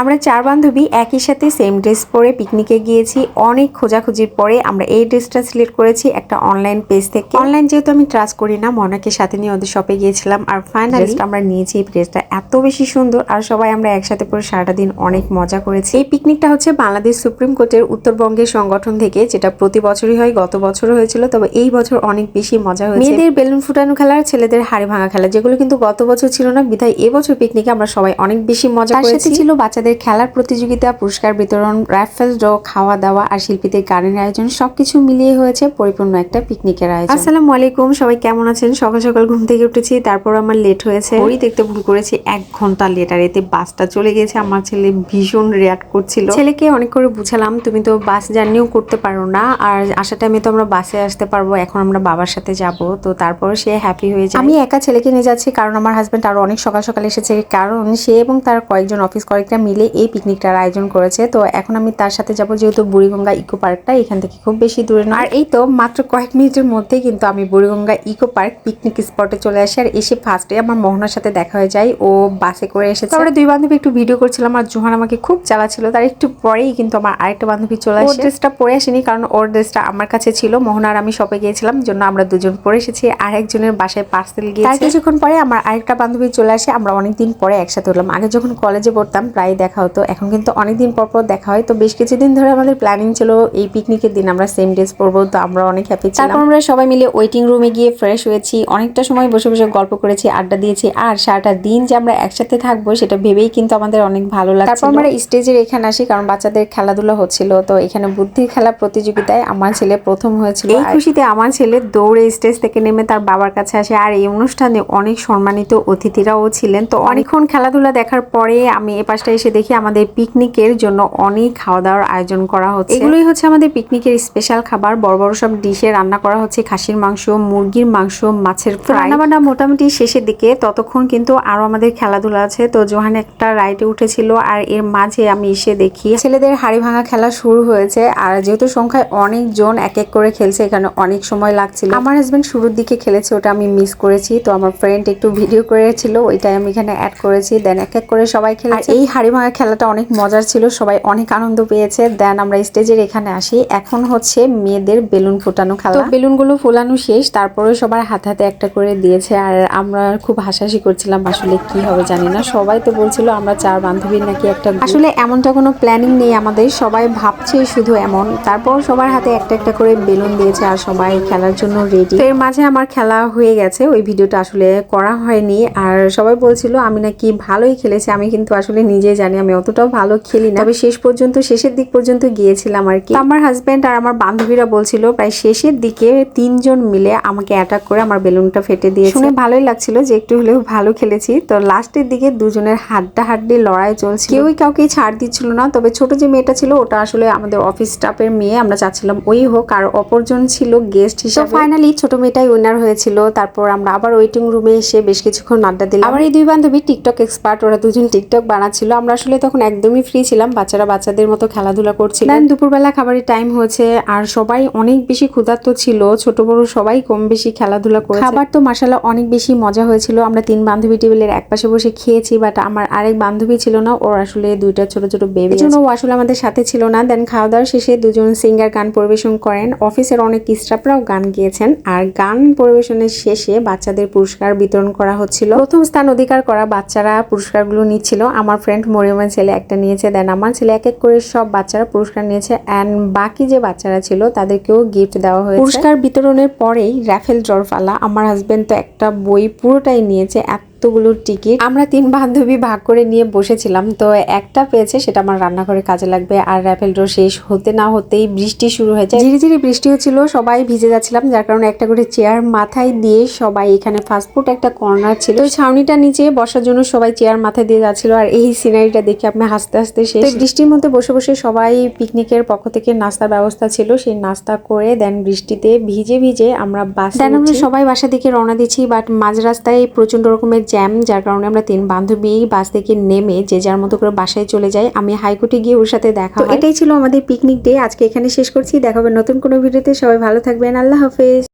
আমরা চার বান্ধবী একই সাথে সেম ড্রেস পরে পিকনিকে গিয়েছি। অনেক খোঁজাখুঁজির পরে আমরা এই ড্রেসটা সিলেক্ট করেছি একটা অনলাইন পেজ থেকে। অনলাইন যেহেতু আমি ট্রাস্ট করি না মনাকে সাথে নিয়ে ওদের শপে গিয়েছিলাম। আর ফাইনালি আমরা নিয়েছি এই ড্রেসটা এত বেশি সুন্দর। আর সবাই আমরা একসাথে পরে সারাটা দিন অনেক মজা করেছি। এই পিকনিকটা হচ্ছে বাংলাদেশ সুপ্রিম কোর্টের উত্তরবঙ্গের সংগঠন থেকে যেটা প্রতি বছরই হয় গত বছরও হয়েছিল। তবে এই বছর অনেক বেশি মজা হয়েছে। মেয়েদের বেলুন ফুটানো খেলা আর ছেলেদের হাড়ি ভাঙা খেলা যেগুলো কিন্তু গত বছর ছিল না বিধায় এবছর পিকনিকে আমরা সবাই অনেক বেশি মজা করেছি। ছিল বাচ্চাদের খেলার প্রতিযোগিতা পুরস্কার বিতরণ রাইফেল ড্র খাওয়া দাওয়া আর শিল্পীদের গানের আয়োজন সবকিছু মিলিয়ে হয়েছে পরিপূর্ণ একটা পিকনিকের আয়োজন। আসসালামু আলাইকুম সবাই কেমন আছেন? সকাল সকাল ঘুম থেকে উঠেছি তারপর আমার লেট হয়েছে। ওই দেখতে ভুল করেছি এক ঘণ্টা লেট আর এতে বাসটা চলে গেছে আমার ছেলে ভীষণ রিয়াক্ট করছিল। ছেলেকে অনেক করে বুঝালাম তুমি তো বাস জার্নিও করতে পারো না আর আসার টাইমে তো আমরা বাসে আসতে পারব এখন আমরা বাবার সাথে যাব তো তারপর সে হ্যাপি হয়ে যায়। আমি একা ছেলেকে নিয়ে যাচ্ছি কারণ আমার হাজব্যান্ড আরও অনেক সকাল সকাল এসেছে কারণ সে এবং তার কয়েকজন অফিস কয়েকটা মিলে এই পিকনিকটার আয়োজন করেছে। তো এখন আমি তার সাথে যাব যেহেতু বুড়িগঙ্গা ইকো পার্কটা এখান থেকে খুব বেশি দূরে নয়। আর এই তো মাত্র কয়েক মিনিটের মধ্যে কিন্তু আমি বুড়িগঙ্গা ইকো পার্ক পিকনিক স্পটে চলে আসি। আর এসে ফার্স্টে আমার মোহনার সাথে দেখা হয়ে যায়। ও বাসে করে এসেছে। আমরা দুই বান্ধবী একটু ভিডিও করছিলাম আর জোহান আমাকে খুব জ্বালাচ্ছিল তার একটু পরেই কিন্তু আমার আরেকটা বান্ধবী চলে আসে। ওর ড্রেসটা পরে আসেনি কারণ ওর ড্রেসটা আমার কাছে ছিল। মোহনার আমি শপে গিয়েছিলাম জন্য আমরা দুজন পরে এসেছি। আর একজনের বাসায় পার্সেল গিয়ে কিছুক্ষণ পরে আমার আরেকটা বান্ধবী চলে আসে। আমরা অনেকদিন পরে একসাথে হলাম আগে যখন কলেজে পড়তাম প্রায় দেখা হতো। এখন কিন্তু অনেকদিন পর পর দেখা হয়। তো বেশ কিছুদিন ধরে আমাদের প্ল্যানিং ছিল এই পিকনিকের দিন আমরা সেম ড্রেস পরবো। তো আমরা অনেক হ্যাপি ছিলাম। তারপর আমরা সবাই মিলে ওয়েটিং রুমে গিয়ে ফ্রেশ হয়েছি। অনেকটা সময় বসে বসে গল্প করেছি আড্ডা দিয়েছি। আর সারাটা দিন যে আমরা একসাথে থাকব সেটা ভেবেই কিন্তু আমাদের অনেক ভালো লাগছে তারপর আমরা স্টেজের এখানে আসি কারণ বাচ্চাদের খেলাধুলা হচ্ছিল। তো এখানে বুদ্ধির খেলা প্রতিযোগিতায় আমার ছেলে প্রথম হয়েছিল। এই খুশিতে আমার ছেলে দৌড়ে স্টেজ থেকে নেমে তার বাবার কাছে আসে। আর এই অনুষ্ঠানে অনেক সম্মানিত অতিথিরাও ছিলেন। তো অনেকক্ষণ খেলাধুলা দেখার পরে আমি এ পাশটা এসে দেখি আমাদের পিকনিকের জন্য অনেক খাওয়া দাওয়ার আয়োজন করা হচ্ছে। এগুলোই হচ্ছে আমাদের পিকনিকের স্পেশাল খাবার। বড় বড় সব ডিশে রান্না করা হচ্ছে। খাসির মাংস মুরগির মাংস মাছের রান্না বান্না মোটামুটি শেষের দিকে। ততক্ষণ কিন্তু আরও আমাদের খেলাধুলা আছে। তো জোহান একটা রাইডে উঠেছিল আর এর মাঝে আমি এসে দেখি ছেলেদের হাড়ি ভাঙা খেলা শুরু হয়েছে। আর যেহেতু সংখ্যায় অনেক জন এক এক করে খেলছে এখানে অনেক সময় লাগছিল। আমার হাজবেন্ড শুরুর দিকে খেলেছে ওটা আমি মিস করেছি। তো আমার ফ্রেন্ড একটু ভিডিও করেছিল ওইটাই আমি এখানে অ্যাড করেছি। দেন এক এক করে সবাই খেলেছে। এই হাড়ি ভাঙা খেলাটা অনেক মজার ছিল সবাই অনেক আনন্দ পেয়েছে। দেন আমরা স্টেজের এখানে আসি। এখন হচ্ছে মেয়েদের বেলুন ফোটানো খেলা। তো বেলুনগুলো ফোলানো শেষ তারপরে সবার হাতে হাতে একটা করে দিয়েছে। আর আমরা খুব হাসাহাসি করছিলাম আসলে কি হবে জানি না। সবাই তো বলছিল আমরা চার বান্ধবীর নাকি একটা আসলে এমনটা কোনো প্ল্যানিং নেই আমাদের। সবাই ভাবছে শুধু এমন। তারপর সবার হাতে একটা একটা করে বেলুন দিয়েছে আর সবাই খেলার জন্য রেডি এর মাঝে আমার খেলা হয়ে গেছে। ওই ভিডিওটা আসলে করা হয়নি। আর সবাই বলছিল আমি নাকি ভালোই খেলেছি। আমি কিন্তু আসলে নিজে জানি আমি অতটাও ভালো খেলি না। তবে শেষ পর্যন্ত শেষের দিক পর্যন্ত গিয়েছিলাম আর কি। আমার হাজব্যান্ড আর আমার বান্ধবীরা বলছিল প্রায় শেষের দিকে তিনজন মিলে আমাকে অ্যাটাক করে আমার বেলুনটা ফেটে দিয়ে শুনে ভালোই লাগছিল যে একটু হলেও ভালো খেলেছি। তো লাস্টের দিকে দুজনের হাড্ডা হাড্ডি লড়াই চলছে কেউই কাউকে ছাড় দিচ্ছিল না তবে ছোট যে মেয়েটা ছিল ওটা আসলে আমাদের অফিস স্টাফের মেয়ে আমরা চাচ্ছিলাম ওই হোক। আর অপরজন ছিল গেস্ট হিসেবে। ফাইনালি ছোট মেয়েটাই উইনার হয়েছিল। তারপর আমরা আবার ওয়েটিং রুমে এসে বেশ কিছুক্ষণ আড্ডা দিলাম। আমার এই দুই বান্ধবী টিকটক এক্সপার্ট ওরা দুজন টিকটক বানাচ্ছিল। আমরা আসলে তখন একদমই ফ্রি ছিলাম। বাচ্চারা বাচ্চাদের মতো খেলাধুলা করছিল। দেন দুপুরবেলা খাবারের টাইম হয়েছে আর সবাই অনেক বেশি ক্ষুধার্ত ছিল ছোট বড় সবাই কম বেশি খেলাধুলা করে খাবার তো মাসালা অনেক বেশি মজা হয়েছিল। আমরা তিন বান্ধবী টেবিলের এক পাশে বসে খেয়েছি বাট আমার আরেক বান্ধবী ছিল না ওর আসলে দুইটা ছোট ছোট বেবি জন্য ও আসলে আমাদের সাথে ছিল না। দেন খাওয়া দাওয়ার শেষে দুজন সিঙ্গার গান পরিবেশন করেন। অফিসের অনেক স্টাফরাও গান গিয়েছেন। আর গান পরিবেশনের শেষে বাচ্চাদের পুরস্কার বিতরণ করা হচ্ছিল। প্রথম স্থান অধিকার করা বাচ্চারা পুরস্কারগুলো নিচ্ছিল। আমার ফ্রেন্ড মরিয়মের ছেলে একটা নিয়েছে দেন আমার ছেলে এক এক করে সব বাচ্চারা পুরস্কার নিয়েছে অ্যান্ড বাকি যে বাচ্চারা ছিল তাদেরকেও গিফট দেওয়া হয়েছে। পুরস্কার বিতরণের পরেই রাফেল ড্রর ফালা আমার হাজব্যান্ড তো একটা বই পুরোটাই নিয়েছে এতগুলো টিকিট আমরা তিন বান্ধবী ভাগ করে নিয়ে বসেছিলাম তো একটা পেয়েছে সেটা আমার রান্নাঘরে কাজে লাগবে। আর র্যাফেল ড্র শেষ হতে না হতেই বৃষ্টি শুরু হয়েছে। ধীরে ধীরে বৃষ্টি হচ্ছিল সবাই ভিজে যাচ্ছিলাম যার কারণে একটা করে চেয়ার মাথায় দিয়ে সবাই এখানে ফাস্টফুড একটা কর্নার ছিল। ওই ছাউনিটা নিচে বসার জন্য সবাই চেয়ার মাথায় দিয়ে যাচ্ছিল আর এই সিনারিটা দেখে আপনি হাসতে হাসতে শেষ। বৃষ্টির মধ্যে বসে বসে সবাই পিকনিকের পক্ষ থেকে নাস্তার ব্যবস্থা ছিল। সেই নাস্তা করে দেন বৃষ্টিতে ভিজে ভিজে আমরা বাস দেন আমরা সবাই বাসা দিকে রওনা দিচ্ছি বাট মাঝ রাস্তায় প্রচণ্ড রকমের জ্যাম যার কারণে আমরা তিন বান্ধবী বাস থেকে নেমে যে যার মতো করে বাসায় চলে যাই। আমি হাইকোর্টে গিয়ে ওর সাথে দেখা এটাই ছিল আমাদের পিকনিক ডে আজকে এখানে শেষ করছি। দেখাবে নতুন কোনো ভিডিওতে সবাই ভালো থাকবেন। আল্লাহ হাফেজ।